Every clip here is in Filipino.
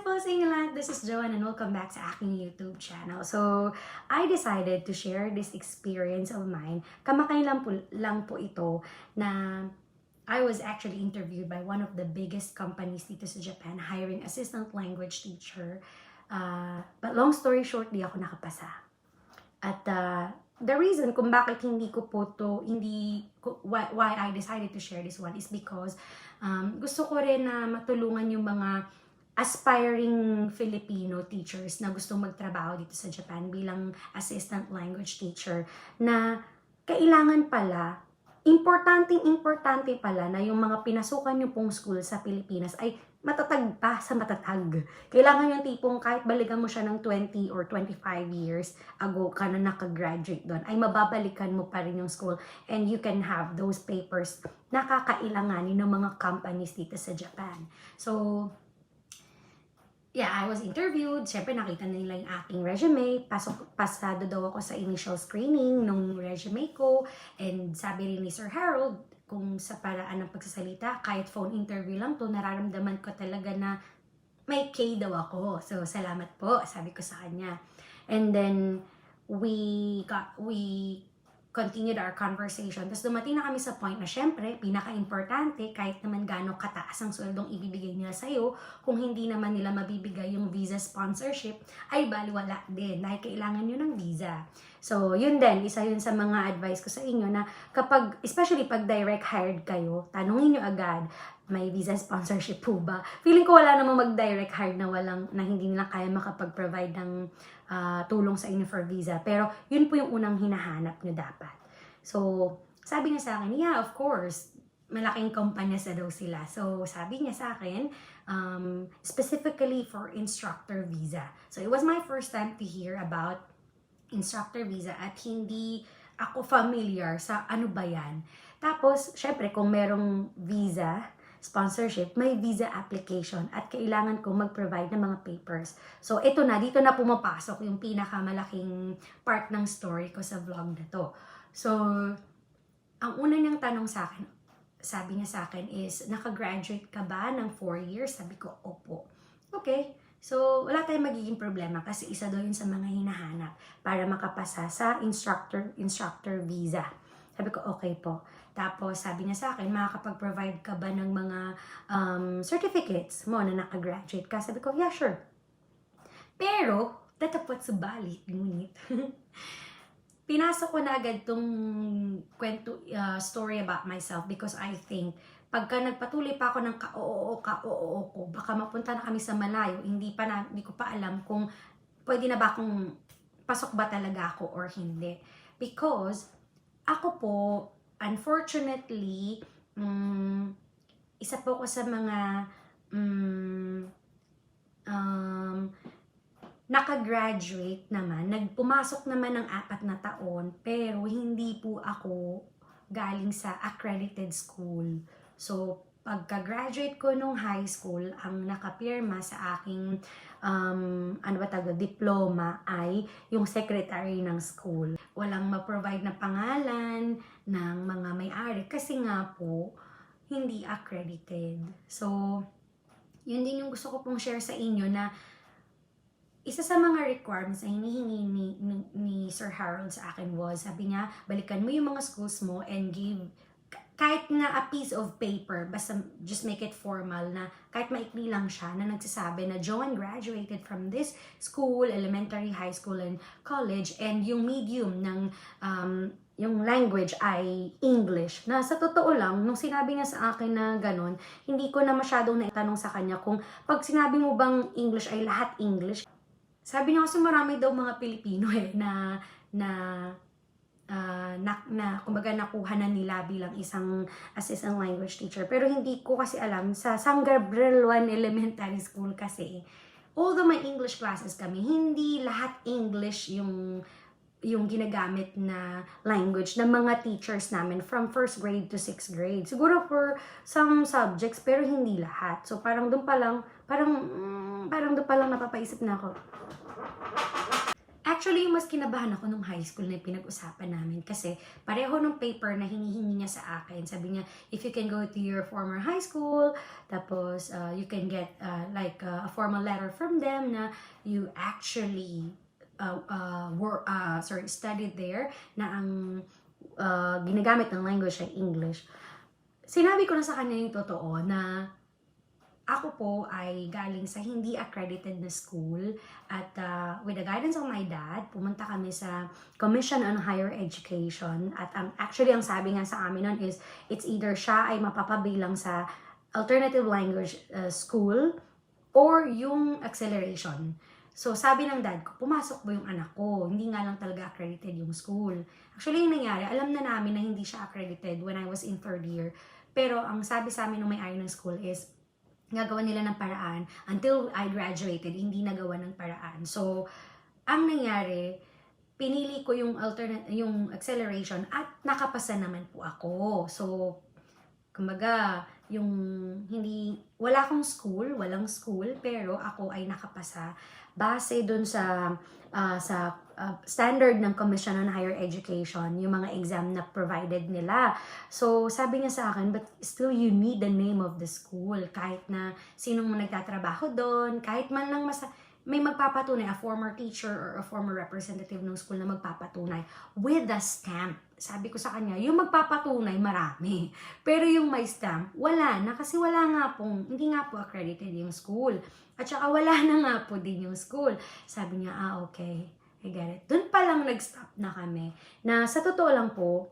po sa inyo lahat. This is Joanne and welcome back sa aking YouTube channel. So, I decided to share this experience of mine. Kamakay lang po, lang po ito na I was actually interviewed by one of the biggest companies dito sa Japan hiring assistant language teacher. Uh, but long story short, di ako nakapasa. At uh, the reason kung bakit hindi ko po to, hindi, why, why I decided to share this one is because um, gusto ko rin na matulungan yung mga aspiring Filipino teachers na gustong magtrabaho dito sa Japan bilang assistant language teacher na kailangan pala, importanteng importante pala na yung mga pinasukan nyo pong school sa Pilipinas ay matatag pa sa matatag. Kailangan yung tipong kahit balikan mo siya ng 20 or 25 years ago ka na nakagraduate doon, ay mababalikan mo pa rin yung school and you can have those papers na kakailanganin ng mga companies dito sa Japan. So, yeah, I was interviewed. Siyempre, nakita na nila yung aking resume. Pasok, pasado daw ako sa initial screening nung resume ko. And sabi rin ni Sir Harold, kung sa paraan ng pagsasalita, kahit phone interview lang to, nararamdaman ko talaga na may K daw ako. So, salamat po, sabi ko sa kanya. And then, we got, we continued our conversation. Tapos dumating na kami sa point na syempre, pinaka-importante, kahit naman gaano kataas ang sweldong ibibigay nila sa'yo, kung hindi naman nila mabibigay yung visa sponsorship, ay baliwala din dahil kailangan nyo ng visa. So, yun din, isa yun sa mga advice ko sa inyo na kapag, especially pag direct hired kayo, tanungin nyo agad, may visa sponsorship po ba? Feeling ko wala namang mag-direct hire na walang, na hindi nila kaya makapag-provide ng ah, tulong sa inyo for visa. Pero, yun po yung unang hinahanap nyo dapat. So, sabi niya sa akin, yeah, of course, malaking kumpanya sa daw sila. So, sabi niya sa akin, um, specifically for instructor visa. So, it was my first time to hear about instructor visa at hindi ako familiar sa ano ba yan. Tapos, syempre, kung merong visa, sponsorship, may visa application at kailangan ko mag-provide ng mga papers. So, ito na, dito na pumapasok yung pinakamalaking part ng story ko sa vlog na to. So, ang una niyang tanong sa akin, sabi niya sa akin is, nakagraduate ka ba ng 4 years? Sabi ko, opo. Okay. So, wala tayong magiging problema kasi isa daw yun sa mga hinahanap para makapasa sa instructor instructor visa. Sabi ko, okay po. Tapos, sabi niya sa akin, makakapag-provide ka ba ng mga um, certificates mo na nakagraduate ka? Sabi ko, yeah, sure. Pero, tatapot sa bali, ngunit, pinasok ko na agad tong kwento, uh, story about myself because I think pagka nagpatuloy pa ako ng ka-oo, ka-oo ko, baka mapunta na kami sa malayo, hindi pa na, hindi ko pa alam kung pwede na ba akong pasok ba talaga ako or hindi. Because, ako po, unfortunately, mm, isa po ako sa mga mm, um, nakagraduate naman, nagpumasok naman ng apat na taon, pero hindi po ako galing sa accredited school. So, pagka-graduate ko nung high school, ang nakapirma sa aking um, ano ba tawag, diploma ay yung secretary ng school. Walang ma-provide na pangalan ng mga may-ari kasi nga po, hindi accredited. So, yun din yung gusto ko pong share sa inyo na isa sa mga requirements na hinihingi ni, ni, ni Sir Harold sa akin was, sabi niya, balikan mo yung mga schools mo and give kahit na a piece of paper, basta just make it formal na kahit maikli lang siya na nagsasabi na Joanne graduated from this school, elementary, high school, and college, and yung medium ng um, yung language ay English. Na sa totoo lang, nung sinabi niya sa akin na ganun, hindi ko na masyadong naitanong sa kanya kung pag sinabi mo bang English ay lahat English. Sabi niya kasi marami daw mga Pilipino eh na na uh, na, na kumbaga nakuha na nila bilang isang assistant language teacher. Pero hindi ko kasi alam, sa San Gabriel 1 Elementary School kasi, although may English classes kami, hindi lahat English yung yung ginagamit na language ng mga teachers namin from first grade to sixth grade. Siguro for some subjects, pero hindi lahat. So parang doon pa lang, parang, mm, parang doon pa lang napapaisip na ako. Actually, mas kinabahan ako nung high school na pinag-usapan namin kasi pareho nung paper na hinihingi niya sa akin. Sabi niya, if you can go to your former high school, tapos uh, you can get uh, like uh, a formal letter from them na you actually uh, uh, were, uh, sorry, studied there na ang uh, ginagamit ng language ay English. Sinabi ko na sa kanya yung totoo na ako po ay galing sa hindi accredited na school at uh, with the guidance of my dad, pumunta kami sa Commission on Higher Education at um, actually ang sabi nga sa amin nun is it's either siya ay mapapabilang sa alternative language uh, school or yung acceleration. So, sabi ng dad ko, pumasok ba yung anak ko? Hindi nga lang talaga accredited yung school. Actually, yung nangyari, alam na namin na hindi siya accredited when I was in third year. Pero, ang sabi sa amin ng may-ari ng school is, gagawa nila ng paraan until I graduated, hindi nagawa ng paraan. So, ang nangyari, pinili ko yung alternate yung acceleration at nakapasa naman po ako. So, kumbaga, yung hindi wala akong school, walang school, pero ako ay nakapasa base dun sa ah, sa ah, standard ng Commission on Higher Education, yung mga exam na provided nila. So, sabi niya sa akin, but still you need the name of the school. Kahit na sinong nagtatrabaho doon, kahit man lang mas may magpapatunay, a former teacher or a former representative ng school na magpapatunay with the stamp. Sabi ko sa kanya, yung magpapatunay, marami. Pero yung may stamp, wala na. Kasi wala nga pong, hindi nga po accredited yung school. At saka wala na nga po din yung school. Sabi niya, ah, okay. I get it. Doon pa lang nag-stop na kami. Na sa totoo lang po,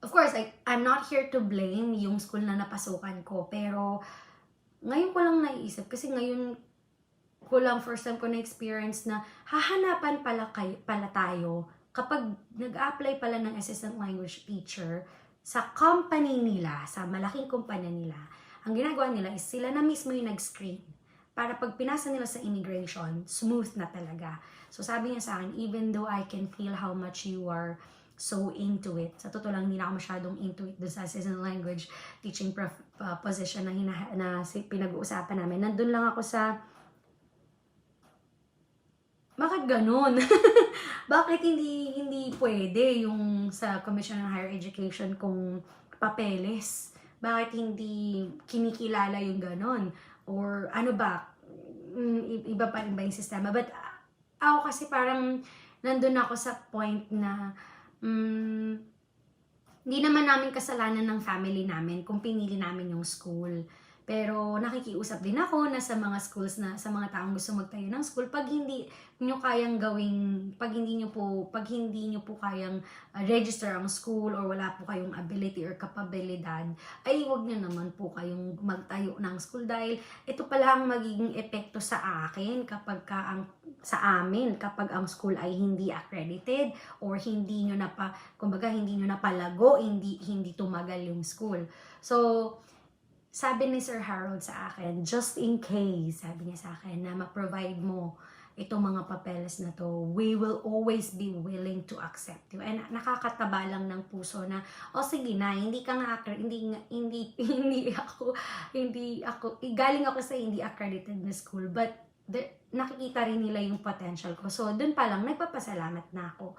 of course, like, I'm not here to blame yung school na napasukan ko. Pero, ngayon ko lang naiisip. Kasi ngayon ko lang, first time ko na-experience na hahanapan pala, kay, pala tayo kapag nag-apply pala ng assistant language teacher sa company nila, sa malaking kumpanya nila, ang ginagawa nila is sila na mismo yung nag-screen para pag pinasa nila sa immigration, smooth na talaga. So sabi niya sa akin, even though I can feel how much you are so into it, sa totoo lang, hindi na ako masyadong into it dun sa assistant language teaching prof- uh, position na, hina- na pinag-uusapan namin. Nandun lang ako sa bakit ganun? Bakit hindi hindi pwede yung sa Commission on Higher Education kung papeles? Bakit hindi kinikilala yung ganun? Or ano ba? Mm, iba pa rin ba yung sistema? But ah, ako kasi parang nandun ako sa point na mm, hindi naman namin kasalanan ng family namin kung pinili namin yung school. Pero nakikiusap din ako na sa mga schools na sa mga taong gusto magtayo ng school pag hindi nyo kayang gawing pag hindi nyo po pag hindi nyo po kayang uh, register ang school or wala po kayong ability or kapabilidad ay wag nyo naman po kayong magtayo ng school dahil ito pala ang magiging epekto sa akin kapag ka ang sa amin kapag ang school ay hindi accredited or hindi nyo na pa kumbaga hindi nyo napalago hindi hindi tumagal yung school. So sabi ni Sir Harold sa akin, just in case, sabi niya sa akin, na ma-provide mo itong mga papeles na to, we will always be willing to accept you. And nakakataba lang ng puso na, o oh, sige na, hindi ka nga, hindi, hindi, hindi ako, hindi ako, galing ako sa hindi accredited na school, but the, nakikita rin nila yung potential ko. So, dun pa lang, nagpapasalamat na ako.